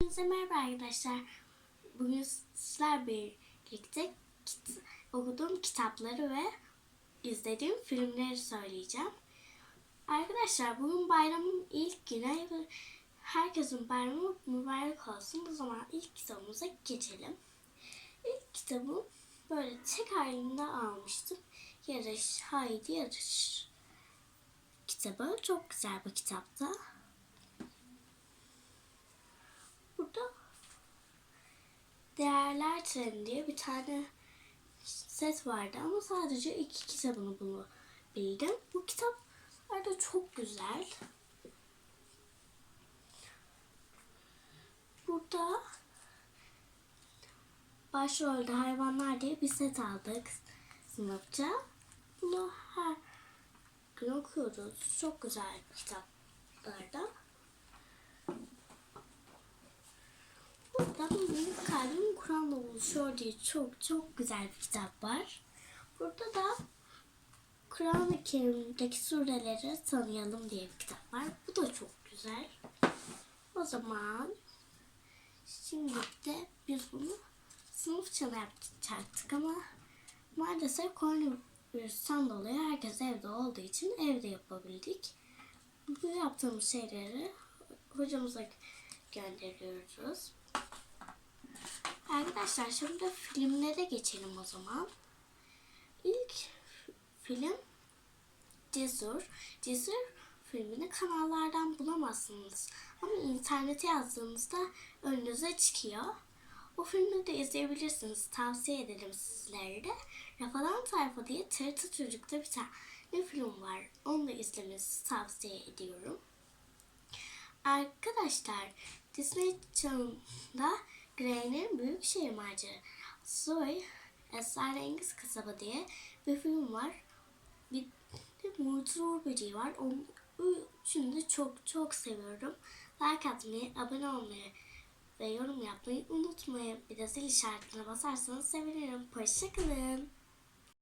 Hepinize merhaba arkadaşlar. Bugün sizler birlikte okuduğum kitapları ve izlediğim filmleri söyleyeceğim. Arkadaşlar bugün bayramın ilk günü ve herkesin bayramı mübarek olsun. O zaman ilk kitabımıza geçelim. İlk kitabım böyle tek halinde almıştım. Yarış, Haydi Yarış kitabı. Çok güzel bir kitaptı. Burada Değerler Treni diye bir tane set vardı ama sadece iki kitabını bunu bildim. Bu kitaplar da çok güzel. Burada başrolde hayvanlar diye bir set aldık sınıfça. Bunu her gün okuyoruz. Çok güzel kitaplardan. Burada benim kalbim Kur'an'la oluşuyor diye çok çok güzel bir kitap var. Burada da Kur'an-ı Kerim'deki sureleri tanıyalım diye bir kitap var. Bu da çok güzel. O zaman şimdi de biz bunu sınıf çanı yapacaktık ama maalesef koronavirüsten dolayı herkes evde olduğu için evde yapabildik. Bu yaptığımız şeyleri hocamıza gönderiyoruz. Arkadaşlar şimdi filmlere geçelim o zaman. İlk film Cesur. Cesur filmini kanallardan bulamazsınız. Ama internete yazdığınızda önünüze çıkıyor. O filmi de izleyebilirsiniz. Tavsiye ederim sizlere de. Rafadan Tayfa diye TRT Çocuk'ta bir tane film var. Onu da izlemenizi tavsiye ediyorum. Arkadaşlar Disney Channel'da Grey'nin Büyük Şehir Macerası ve Esrarengiz Kasaba diye bir film var. Bir de Uğur Böceği var. Onun üçünü de çok çok seviyorum. Like atmayı, abone olmayı ve yorum yapmayı unutmayın. Bir de zil işaretine basarsanız sevinirim. Hoşçakalın.